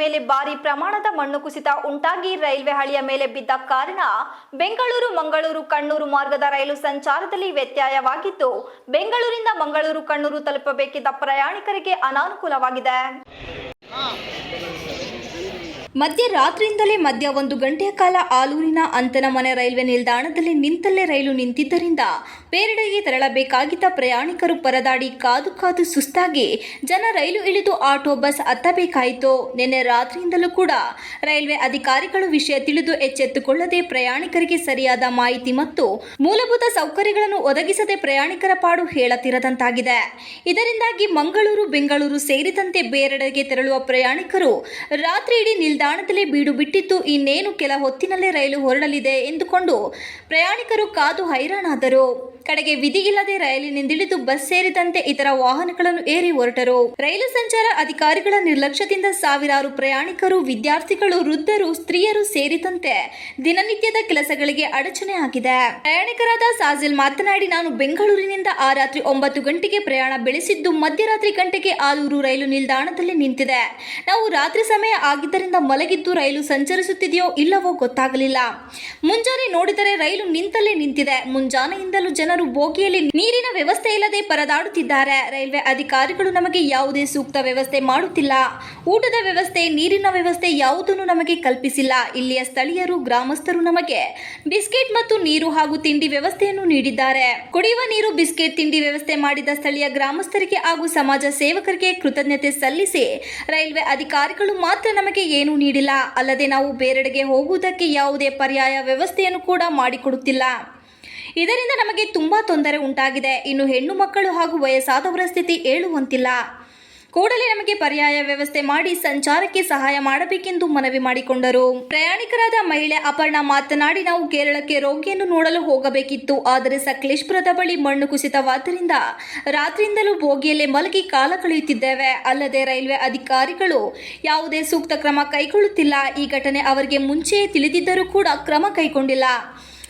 ಮೇಲೆ ಭಾರಿ ಪ್ರಮಾಣದ ಮಣ್ಣು ಕುಸಿತ ಉಂಟಾಗಿ ರೈಲ್ವೆ ಹಳಿಯ ಮೇಲೆ ಬಿದ್ದ ಕಾರಣ ಬೆಂಗಳೂರು, ಮಂಗಳೂರು, ಕಣ್ಣೂರು ಮಾರ್ಗದ ರೈಲು ಸಂಚಾರದಲ್ಲಿ ವ್ಯತ್ಯಯವಾಗಿದ್ದು, ಬೆಂಗಳೂರಿಂದ ಮಂಗಳೂರು, ಕಣ್ಣೂರು ತಲುಪಬೇಕಿದ್ದ ಪ್ರಯಾಣಿಕರಿಗೆ ಅನಾನುಕೂಲವಾಗಿದೆ. ಮಧ್ಯರಾತ್ರಿಯಿಂದಲೇ ಮಧ್ಯ ಒಂದು ಗಂಟೆಯ ಕಾಲ ಆಲೂರಿನ ಅಂತನಮನೆ ರೈಲ್ವೆ ನಿಲ್ದಾಣದಲ್ಲಿ ನಿಂತಲ್ಲೇ ರೈಲು ನಿಂತಿದ್ದರಿಂದ ಬೇರೆಡೆಗೆ ತೆರಳಬೇಕಾಗಿದ್ದ ಪ್ರಯಾಣಿಕರು ಪರದಾಡಿ ಕಾದು ಕಾದು ಸುಸ್ತಾಗಿ ಜನ ರೈಲು ಇಳಿದು ಆಟೋ ಬಸ್ ಹತ್ತಬೇಕಾಯಿತು. ನಿನ್ನೆ ರಾತ್ರಿಯಿಂದಲೂ ಕೂಡ ರೈಲ್ವೆ ಅಧಿಕಾರಿಗಳು ವಿಷಯ ತಿಳಿದು ಎಚ್ಚೆತ್ತುಕೊಳ್ಳದೆ ಪ್ರಯಾಣಿಕರಿಗೆ ಸರಿಯಾದ ಮಾಹಿತಿ ಮತ್ತು ಮೂಲಭೂತ ಸೌಕರ್ಯಗಳನ್ನು ಒದಗಿಸದೆ ಪ್ರಯಾಣಿಕರ ಪಾಡು ಹೇಳತಿರದಂತಾಗಿದೆ ಇದರಿಂದಾಗಿ ಮಂಗಳೂರು, ಬೆಂಗಳೂರು ಸೇರಿದಂತೆ ಬೇರೆಡೆಗೆ ತೆರಳುವ ಪ್ರಯಾಣಿಕರು ರಾತ್ರಿ ಇಡೀ ನಿಲ್ದಾಣದಲ್ಲಿ ಬೀಡು ಬಿಟ್ಟಿದ್ದು ಇನ್ನೇನು ಕೆಲ ಹೊತ್ತಿನಲ್ಲೇ ರೈಲು ಹೊರಡಲಿದೆ ಎಂದುಕೊಂಡು ಪ್ರಯಾಣಿಕರು ಕಾದು ಹೈರಾಣಾದರು. ಕಡೆಗೆ ವಿಧಿ ಇಲ್ಲದೆ ರೈಲಿನಿಂದಿಳಿದು ಬಸ್ ಸೇರಿದಂತೆ ಇತರ ವಾಹನಗಳನ್ನು ಏರಿ ಹೊರಟರು. ರೈಲು ಸಂಚಾರ ಅಧಿಕಾರಿಗಳ ನಿರ್ಲಕ್ಷ್ಯದಿಂದ ಸಾವಿರಾರು ಪ್ರಯಾಣಿಕರು, ವಿದ್ಯಾರ್ಥಿಗಳು, ವೃದ್ಧರು, ಸ್ತ್ರೀಯರು ಸೇರಿದಂತೆ ದಿನನಿತ್ಯದ ಕೆಲಸಗಳಿಗೆ ಅಡಚಣೆ ಆಗಿದೆ. ಪ್ರಯಾಣಿಕರಾದ ಸಾಜಿಲ್ ಮಾತನಾಡಿ, ನಾನು ಬೆಂಗಳೂರಿನಿಂದ ಆ ರಾತ್ರಿ ಒಂಬತ್ತು ಗಂಟೆಗೆ ಪ್ರಯಾಣ ಬೆಳೆಸಿದ್ದು ಮಧ್ಯರಾತ್ರಿ ಗಂಟೆಗೆ ಆಲೂರು ರೈಲು ನಿಲ್ದಾಣದಲ್ಲಿ ನಿಂತಿದೆ. ನಾವು ರಾತ್ರಿ ಸಮಯ ಆಗಿದ್ದರಿಂದ ಮಲಗಿದ್ದು ರೈಲು ಸಂಚರಿಸುತ್ತಿದೆಯೋ ಇಲ್ಲವೋ ಗೊತ್ತಾಗಲಿಲ್ಲ. ಮುಂಜಾನೆ ನೋಡಿದರೆ ರೈಲು ನಿಂತಲ್ಲೇ ನಿಂತಿದೆ. ಮುಂಜಾನೆಯಿಂದಲೂ ಜನರು ಬೋಗಿಯಲ್ಲಿ ನೀರಿನ ವ್ಯವಸ್ಥೆ ಇಲ್ಲದೆ ಪರದಾಡುತ್ತಿದ್ದಾರೆ. ರೈಲ್ವೆ ಅಧಿಕಾರಿಗಳು ನಮಗೆ ಯಾವುದೇ ಸೂಕ್ತ ವ್ಯವಸ್ಥೆ ಮಾಡುತ್ತಿಲ್ಲ. ಊಟದ ವ್ಯವಸ್ಥೆ, ನೀರಿನ ವ್ಯವಸ್ಥೆ ಯಾವುದನ್ನು ನಮಗೆ ಕಲ್ಪಿಸಿಲ್ಲ. ಇಲ್ಲಿಯ ಸ್ಥಳೀಯರು, ಗ್ರಾಮಸ್ಥರು ನಮಗೆ ಬಿಸ್ಕೆಟ್ ಮತ್ತು ನೀರು ಹಾಗೂ ತಿಂಡಿ ವ್ಯವಸ್ಥೆಯನ್ನು ನೀಡಿದ್ದಾರೆ. ಕುಡಿಯುವ ನೀರು, ಬಿಸ್ಕೆಟ್, ತಿಂಡಿ ವ್ಯವಸ್ಥೆ ಮಾಡಿದ ಸ್ಥಳೀಯ ಗ್ರಾಮಸ್ಥರಿಗೆ ಹಾಗೂ ಸಮಾಜ ಸೇವಕರಿಗೆ ಕೃತಜ್ಞತೆ ಸಲ್ಲಿಸಿ ರೈಲ್ವೆ ಅಧಿಕಾರಿಗಳು ಮಾತ್ರ ನಮಗೆ ಏನೂ ನೀಡಿಲ್ಲ. ಅಲ್ಲದೆ ನಾವು ಬೇರೆಡೆಗೆ ಹೋಗುವುದಕ್ಕೆ ಯಾವುದೇ ಪರ್ಯಾಯ ವ್ಯವಸ್ಥೆಯನ್ನು ಕೂಡ ಮಾಡಿಕೊಡುತ್ತಿಲ್ಲ. ಇದರಿಂದ ನಮಗೆ ತುಂಬಾ ತೊಂದರೆ ಉಂಟಾಗಿದೆ. ಇನ್ನು ಹೆಣ್ಣು ಮಕ್ಕಳು ಹಾಗೂ ವಯಸ್ಸಾದವರ ಸ್ಥಿತಿ ಹೇಳುವಂತಿಲ್ಲ ಕೂಡಲೇ ನಮಗೆ ಪರ್ಯಾಯ ವ್ಯವಸ್ಥೆ ಮಾಡಿ ಸಂಚಾರಕ್ಕೆ ಸಹಾಯ ಮಾಡಬೇಕೆಂದು ಮನವಿ ಮಾಡಿಕೊಂಡರು. ಪ್ರಯಾಣಿಕರಾದ ಮಹಿಳೆ ಅಪರ್ಣ ಮಾತನಾಡಿ, ನಾವು ಕೇರಳಕ್ಕೆ ರೋಗಿಯನ್ನು ನೋಡಲು ಹೋಗಬೇಕಿತ್ತು. ಆದರೆ ಸಕಲೇಶ್ಪುರದ ಬಳಿ ಮಣ್ಣು ಕುಸಿತವಾದ್ದರಿಂದ ರಾತ್ರಿಯಿಂದಲೂ ಬೋಗಿಯಲ್ಲೇ ಮಲಗಿ ಕಾಲ ಕಳೆಯುತ್ತಿದ್ದೇವೆ. ಅಲ್ಲದೆ ರೈಲ್ವೆ ಅಧಿಕಾರಿಗಳು ಯಾವುದೇ ಸೂಕ್ತ ಕ್ರಮ ಕೈಗೊಳ್ಳುತ್ತಿಲ್ಲ. ಈ ಘಟನೆ ಅವರಿಗೆ ಮುಂಚೆಯೇ ತಿಳಿದಿದ್ದರೂ ಕೂಡ ಕ್ರಮ ಕೈಗೊಂಡಿಲ್ಲ.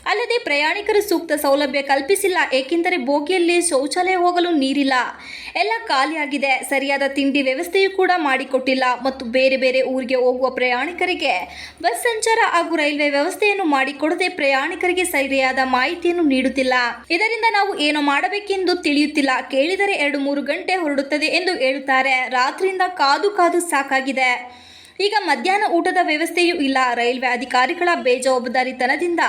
ಅಲ್ಲದೆ ಪ್ರಯಾಣಿಕರು ಸೂಕ್ತ ಸೌಲಭ್ಯ ಕಲ್ಪಿಸಿಲ್ಲ, ಏಕೆಂದರೆ ಬೋಗಿಯಲ್ಲಿ ಶೌಚಾಲಯ ಹೋಗಲು ನೀರಿಲ್ಲ. ಎಲ್ಲ ಖಾಲಿಯಾಗಿದೆ. ಸರಿಯಾದ ತಿಂಡಿ ವ್ಯವಸ್ಥೆಯೂ ಕೂಡ ಮಾಡಿಕೊಟ್ಟಿಲ್ಲ. ಮತ್ತು ಬೇರೆ ಬೇರೆ ಊರಿಗೆ ಹೋಗುವ ಪ್ರಯಾಣಿಕರಿಗೆ ಬಸ್ ಸಂಚಾರ ಹಾಗೂ ರೈಲ್ವೆ ವ್ಯವಸ್ಥೆಯನ್ನು ಮಾಡಿಕೊಡದೆ ಪ್ರಯಾಣಿಕರಿಗೆ ಸರಿಯಾದ ಮಾಹಿತಿಯನ್ನು ನೀಡುತ್ತಿಲ್ಲ. ಇದರಿಂದ ನಾವು ಏನು ಮಾಡಬೇಕೆಂದು ತಿಳಿಯುತ್ತಿಲ್ಲ. ಕೇಳಿದರೆ ಎರಡು ಮೂರು ಗಂಟೆ ಹೊರಡುತ್ತದೆ ಎಂದು ಹೇಳುತ್ತಾರೆ. ರಾತ್ರಿಯಿಂದ ಕಾದು ಕಾದು ಸಾಕಾಗಿದೆ. ಈಗ ಮಧ್ಯಾಹ್ನ ಊಟದ ವ್ಯವಸ್ಥೆಯೂ ಇಲ್ಲ. ರೈಲ್ವೆ ಅಧಿಕಾರಿಗಳ ಬೇಜವಾಬ್ದಾರಿತನದಿಂದ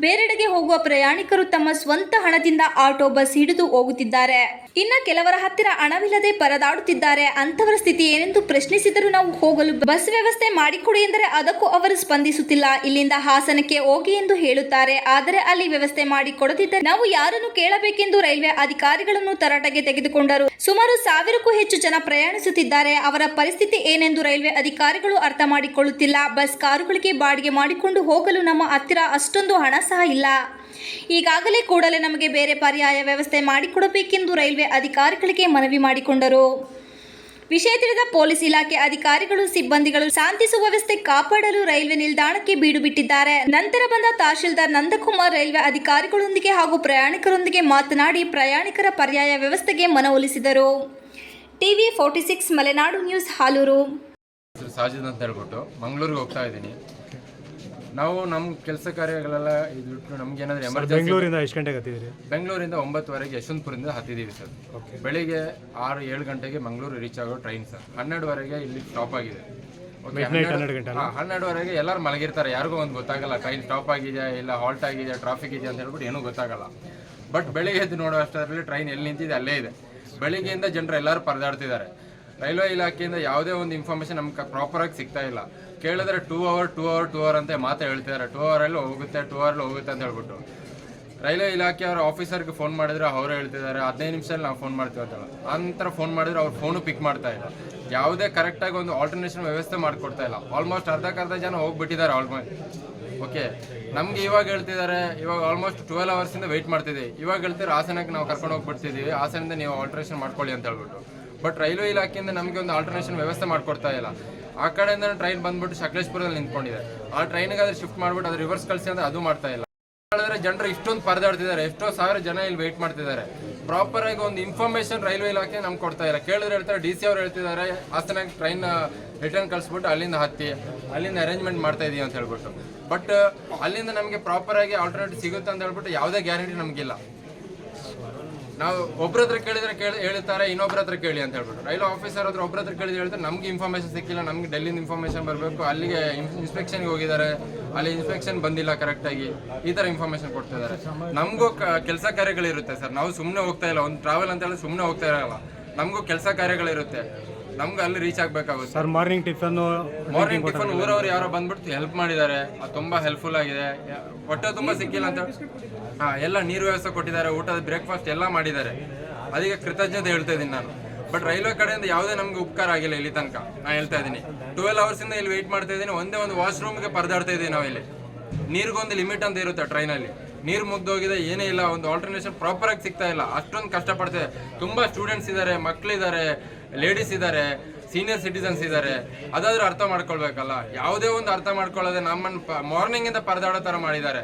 ಬೇರೆಡೆಗೆ ಹೋಗುವ ಪ್ರಯಾಣಿಕರು ತಮ್ಮ ಸ್ವಂತ ಹಣದಿಂದ ಆಟೋ ಬಸ್ ಹಿಡಿದು ಹೋಗುತ್ತಿದ್ದಾರೆ. ಇನ್ನ ಕೆಲವರ ಹತ್ತಿರ ಹಣವಿಲ್ಲದೆ ಪರದಾಡುತ್ತಿದ್ದಾರೆ. ಅಂತವರ ಸ್ಥಿತಿ ಏನೆಂದು ಪ್ರಶ್ನಿಸಿದರೂ ನಾವು ಹೋಗಲು ಬಸ್ ವ್ಯವಸ್ಥೆ ಮಾಡಿಕೊಡಿ ಎಂದರೆ ಅದಕ್ಕೂ ಅವರು ಸ್ಪಂದಿಸುತ್ತಿಲ್ಲ. ಇಲ್ಲಿಂದ ಹಾಸನಕ್ಕೆ ಹೋಗಿ ಎಂದು ಹೇಳುತ್ತಾರೆ. ಆದರೆ ಅಲ್ಲಿ ವ್ಯವಸ್ಥೆ ಮಾಡಿಕೊಡದಿದ್ದರೆ ನಾವು ಯಾರನ್ನು ಕೇಳಬೇಕೆಂದು ರೈಲ್ವೆ ಅಧಿಕಾರಿಗಳನ್ನು ತರಾಟೆಗೆ ತೆಗೆದುಕೊಂಡರು. ಸುಮಾರು ಸಾವಿರಕ್ಕೂ ಹೆಚ್ಚು ಜನ ಪ್ರಯಾಣಿಸುತ್ತಿದ್ದಾರೆ. ಅವರ ಪರಿಸ್ಥಿತಿ ಏನೆಂದು ರೈಲ್ವೆ ಅಧಿಕಾರಿಗಳು ಅರ್ಥ ಮಾಡಿಕೊಳ್ಳುತ್ತಿಲ್ಲ. ಬಸ್ ಕಾರುಗಳಿಗೆ ಬಾಡಿಗೆ ಮಾಡಿಕೊಂಡು ಹೋಗಲು ನಮ್ಮ ಹತ್ತಿರ ಅಷ್ಟೊಂದು ಹಣ ಸಹ ಇಲ್ಲ. ಈಗಾಗಲೇ ಕೂಡಲೇ ನಮಗೆ ಬೇರೆ ಪರ್ಯಾಯ ವ್ಯವಸ್ಥೆ ಮಾಡಿಕೊಡಬೇಕೆಂದು ರೈಲ್ವೆ ಅಧಿಕಾರಿಗಳಿಗೆ ಮನವಿ ಮಾಡಿಕೊಂಡರು. ವಿಷಯ ತಿಳಿದ ಪೊಲೀಸ್ ಇಲಾಖೆ ಅಧಿಕಾರಿಗಳು, ಸಿಬ್ಬಂದಿಗಳು ಶಾಂತಿ ಸುವ್ಯವಸ್ಥೆ ಕಾಪಾಡಲು ರೈಲ್ವೆ ನಿಲ್ದಾಣಕ್ಕೆ ಬೀಡು ಬಿಟ್ಟಿದ್ದಾರೆ. ನಂತರ ಬಂದ ತಹಶೀಲ್ದಾರ್ ನಂದಕುಮಾರ್ ರೈಲ್ವೆ ಅಧಿಕಾರಿಗಳೊಂದಿಗೆ ಹಾಗೂ ಪ್ರಯಾಣಿಕರೊಂದಿಗೆ ಮಾತನಾಡಿ ಪ್ರಯಾಣಿಕರ ಪರ್ಯಾಯ ವ್ಯವಸ್ಥೆಗೆ ಮನವೊಲಿಸಿದರು TV forty six Malenadu news Haluru. Sajid ಅಂತ ಹೇಳ್ಬಿಟ್ಟು ಮಂಗಳೂರಿಗೆ ಹೋಗ್ತಾ ಇದ್ದೀನಿ. ನಾವು ನಮ್ಮ ಕೆಲಸ ಕಾರ್ಯಗಳೆಲ್ಲ ಇದು ಬಿಟ್ಟು ನಮ್ಗೆ ಏನಾದ್ರು ಎಮರ್ಜೆನ್ಸಿ ಬೆಂಗಳೂರಿಂದ ಎಷ್ಟು ಗಂಟೆಗೆ ಹತ್ತಿದ್ರಿ ಬೆಂಗಳೂರಿಂದ ಒಂಬತ್ತುವರೆಗೆ ಯಶವಂತಪುರದಿಂದ ಹತ್ತಿದ್ದೀವಿ ಸರ್. ಬೆಳಿಗ್ಗೆ ಆರು ಏಳು ಗಂಟೆಗೆ ಮಂಗಳೂರು ರೀಚ್ ಆಗೋ ಟ್ರೈನ್ ಸರ್. ಹನ್ನೆರಡುವರೆಗೆ ಇಲ್ಲಿ ಸ್ಟಾಪ್ ಆಗಿದೆ. ಹನ್ನೆರಡುವರೆಗೆ ಎಲ್ಲರೂ ಮಲಗಿರ್ತಾರೆ. ಯಾರಿಗೂ ಒಂದು ಗೊತ್ತಾಗಲ್ಲ. ಟ್ರೈನ್ ಸ್ಟಾಪ್ ಆಗಿದೆಯಾ ಇಲ್ಲ ಹಾಲ್ಟ್ ಆಗಿದೆ ಟ್ರಾಫಿಕ್ ಇದೆಯಾ ಅಂತ ಹೇಳ್ಬಿಟ್ಟು ಏನೂ ಗೊತ್ತಾಗಲ್ಲ. ಬಟ್ ಬೆಳಿಗ್ಗೆ ಎದ್ದು ನೋಡೋ ಅಷ್ಟರಲ್ಲಿ ಟ್ರೈನ್ ಎಲ್ಲಿ ನಿಂತಿದೆ ಅಲ್ಲೇ ಇದೆ. ಬೆಳಿಗ್ಗೆಯಿಂದ ಜನರು ಎಲ್ಲರೂ ಪರದಾಡ್ತಿದ್ದಾರೆ. ರೈಲ್ವೆ ಇಲಾಖೆಯಿಂದ ಯಾವುದೇ ಒಂದು ಇನ್ಫಾರ್ಮೇಶನ್ ನಮ್ಗೆ ಪ್ರಾಪರಾಗಿ ಸಿಗ್ತಾ ಇಲ್ಲ. ಕೇಳಿದ್ರೆ two hour two hour two hour ಅಂತ ಮಾತೇ ಹೇಳ್ತಿದ್ದಾರೆ. ಟೂ ಅವರಲ್ಲಿ ಹೋಗುತ್ತೆ ಟೂ ಅವರಲ್ಲಿ ಹೋಗುತ್ತೆ ಅಂತ ಹೇಳ್ಬಿಟ್ಟು. ರೈಲ್ವೆ ಇಲಾಖೆಯವರ ಆಫೀಸರ್ಗೆ ಫೋನ್ ಮಾಡಿದ್ರೆ ಅವರು ಹೇಳ್ತಿದ್ದಾರೆ, ಹದಿನೈದು ನಿಮಿಷದಲ್ಲಿ ನಾವು ಫೋನ್ ಮಾಡ್ತೀವಿ ಅಂತ ಆನಂತರ ಫೋನ್ ಮಾಡಿದ್ರೆ ಅವ್ರು ಫೋನು ಪಿಕ್ ಮಾಡ್ತಾ ಇಲ್ಲ. ಯಾವುದೇ ಕರೆಕ್ಟಾಗಿ ಒಂದು ಆಲ್ಟರ್ನೇಷನ್ ವ್ಯವಸ್ಥೆ ಮಾಡಿಕೊಡ್ತಾ ಇಲ್ಲ. ಆಲ್ಮೋಸ್ಟ್ ಅರ್ಧಕ್ಕರ್ಧ ಜನ ಹೋಗ್ಬಿಟ್ಟಿದ್ದಾರೆ ಆಲ್ಮೋಸ್ಟ್ ಓಕೆ ನಮ್ಗೆ ಇವಾಗ ಹೇಳ್ತಿದ್ದಾರೆ, ಇವಾಗ ಆಲ್ಮೋಸ್ಟ್ ಟ್ವೆಲ್ ಅವರ್ಸಿಂದ ವೆಯ್ಟ್ ಮಾಡ್ತಿದ್ದೀವಿ. ಇವಾಗ ಹೇಳ್ತಿದ್ರೆ ಹಾಸನಕ್ಕೆ ನಾವು ಕರ್ಕೊಂಡು ಹೋಗ್ಬಿಡ್ತಿದ್ದೀವಿ. ಹಾಸನದಿಂದ ನೀವು ಆಲ್ಟ್ರೇಷನ್ ಮಾಡ್ಕೊಳ್ಳಿ ಅಂತ ಹೇಳ್ಬಿಟ್ಟು. ಬಟ್ ರೈಲ್ವೆ ಇಲಾಖೆಯಿಂದ ನಮಗೆ ಒಂದು ಆಲ್ಟರ್ನೇಷನ್ ವ್ಯವಸ್ಥೆ ಮಾಡಿಕೊಡ್ತಾ ಇಲ್ಲ. ಆ ಕಡೆಯಿಂದ ಟ್ರೈನ್ ಬಂದ್ಬಿಟ್ಟು ಸಕಲೇಶ್ಪುರದಲ್ಲಿ ನಿಂತ್ಕೊಂಡಿದೆ. ಆ ಟ್ರೈನಿಗೆ ಆದರೆ ಶಿಫ್ಟ್ ಮಾಡ್ಬಿಟ್ಟು ಅದು ರಿವರ್ಸ್ ಕಳಿಸಿ ಅಂದ್ರೆ ಅದು ಮಾಡ್ತಾ ಇಲ್ಲ. ಹೇಳಿದ್ರೆ ಜನರು ಇಷ್ಟೊಂದು ಪರದಾಡ್ತಿದ್ದಾರೆ. ಎಷ್ಟೋ ಸಾವಿರ ಜನ ಇಲ್ಲಿ ವೆಯ್ಟ್ ಮಾಡ್ತಿದ್ದಾರೆ. ಪ್ರಾಪರ್ ಆಗಿ ಒಂದು ಇನ್ಫಾರ್ಮೇಶನ್ ರೈಲ್ವೆ ಇಲಾಖೆ ನಮ್ಗೆ ಕೊಡ್ತಾ ಇಲ್ಲ. ಕೇಳಿದ್ರೆ ಹೇಳ್ತಾರೆ ಡಿ ಸಿ ಅವ್ರು ಹೇಳ್ತಿದ್ದಾರೆ ಹಾಸನಾಗ ಟ್ರೈನ್ ರಿಟರ್ನ್ ಕಳಿಸ್ಬಿಟ್ಟು ಅಲ್ಲಿಂದ ಹತ್ತಿ, ಅಲ್ಲಿಂದ ಅರೇಂಜ್ಮೆಂಟ್ ಮಾಡ್ತಾ ಇದೀವಿ ಅಂತ ಹೇಳ್ಬಿಟ್ಟು. ಬಟ್ ಅಲ್ಲಿಂದ ನಮಗೆ ಪ್ರಾಪರ್ ಆಗಿ ಆಲ್ಟರ್ನೇಟಿವ್ ಸಿಗುತ್ತೆ ಅಂತ ಹೇಳ್ಬಿಟ್ಟು ಯಾವುದೇ ಗ್ಯಾರಂಟಿ ನಮಗಿಲ್ಲ. ನಾವು ಒಬ್ರ ಹತ್ರ ಕೇಳಿದ್ರೆ ಕೇಳಿ ಹೇಳ್ತಾರೆ ಇನ್ನೊಬ್ರ ಹತ್ರ ಕೇಳಿ ಅಂತ ಹೇಳ್ಬಿಟ್ಟು. ರೈಲ್ವೆ ಆಫೀಸರ್ ಹತ್ರ ಒಬ್ರ ಹತ್ರ ಕೇಳಿದ್ರೆ ಹೇಳ್ತಾರೆ, ನಮ್ಗೆ ಇನ್ಫಾರ್ಮೇಶನ್ ಸಿಕ್ಕಿಲ್ಲ, ನಮ್ಗೆ ಡೆಲ್ಲಿಂದ ಇನ್ಫಾರ್ಮೇಶನ್ ಬರಬೇಕು, ಅಲ್ಲಿಗೆ ಇನ್ಸ್ಪೆಕ್ಷನ್ಗೆ ಹೋಗಿದ್ದಾರೆ, ಅಲ್ಲಿ ಇನ್ಸ್ಪೆಕ್ಷನ್ ಬಂದಿಲ್ಲ ಕರೆಕ್ಟಾಗಿ ಈ ಥರ ಇನ್ಫಾರ್ಮೇಶನ್ ಕೊಡ್ತಿದ್ದಾರೆ ನಮಗೂ ಕೆಲಸ ಕಾರ್ಯಗಳಿರುತ್ತೆ ಸರ್, ನಾವು ಸುಮ್ಮನೆ ಹೋಗ್ತಾ ಇಲ್ಲ, ಒಂದು ಟ್ರಾವೆಲ್ ಅಂತ ಹೇಳಿ ಸುಮ್ಮನೆ ಹೋಗ್ತಾ ಇರಲ್ಲ. ನಮಗೂ ಕೆಲಸ ಕಾರ್ಯಗಳಿರುತ್ತೆ. ನಮ್ಗೆ ಅಲ್ಲಿ reach ಆಗ್ಬೇಕಾಗುತ್ತೆ. Sir morning tiffin morning tiffin ಊರವ್ರು ಯಾರೋ ಬಂದ್ಬಿಟ್ಟು ಹೆಲ್ಪ್ ಮಾಡಿದ್ದಾರೆ. ಅದು ತುಂಬಾ ಹೆಲ್ಪ್ಫುಲ್ ಆಗಿದೆ. ಹೊಟ್ಟೆ ತುಂಬಾ ಸಿಕ್ಕಿಲ್ಲ ಅಂತ. ಹಾ ಎಲ್ಲ ನೀರು ವ್ಯವಸ್ಥೆ ಕೊಟ್ಟಿದ್ದಾರೆ. ಊಟದ ಬ್ರೇಕ್ಫಾಸ್ಟ್ ಎಲ್ಲ ಮಾಡಿದ್ದಾರೆ. ಅದಕ್ಕೆ ಕೃತಜ್ಞತೆ ಹೇಳ್ತಾ ಇದ್ದೀನಿ ನಾನು. ಬಟ್ ರೈಲ್ವೆ ಕಡೆಯಿಂದ ಯಾವುದೇ ನಮ್ಗೆ ಉಪಕಾರ ಆಗಿಲ್ಲ ಇಲ್ಲಿ ತನಕ. ನಾನು ಹೇಳ್ತಾ ಇದ್ದೀನಿ. ಟ್ವೆಲ್ ಅವರ್ಸ್ ಇಂದ ಇಲ್ಲಿ ವೆಯ್ಟ್ ಮಾಡ್ತಾ ಇದ್ದೀನಿ. ಒಂದೇ ಒಂದು ವಾಶ್ರೂಮ್ಗೆ ಪರದಾಡ್ತಾ ಇದ್ದೀವಿ ನಾವು ಇಲ್ಲಿ ನೀರಿಗೊಂದು ಲಿಮಿಟ್ ಅಂತ ಇರುತ್ತೆ ಟ್ರೈನಲ್ಲಿ ನೀರು ಮುಗ್ದೋಗಿದೆ, ಏನೇ ಇಲ್ಲ, ಒಂದು ಆಲ್ಟರ್ನೇಷನ್ ಪ್ರಾಪರ್ ಆಗಿ ಸಿಗ್ತಾ ಇಲ್ಲ. ಅಷ್ಟೊಂದು ಕಷ್ಟಪಡ್ತಿದೆ ತುಂಬ ಸ್ಟೂಡೆಂಟ್ಸ್ ಇದ್ದಾರೆ ಮಕ್ಕಳಿದ್ದಾರೆ ಲೇಡೀಸ್ ಇದ್ದಾರೆ ಸೀನಿಯರ್ ಸಿಟಿಸನ್ಸ್ ಇದ್ದಾರೆ ಅದಾದ್ರೂ ಅರ್ಥ ಮಾಡ್ಕೊಳ್ಬೇಕಲ್ಲ? ಯಾವುದೇ ಒಂದು ಅರ್ಥ ಮಾಡ್ಕೊಳ್ಳೋದೇ ನಮ್ಮನ್ನು ಮಾರ್ನಿಂಗ್ ಇಂದ ಪರದಾಡೋ ತರ ಮಾಡಿದ್ದಾರೆ.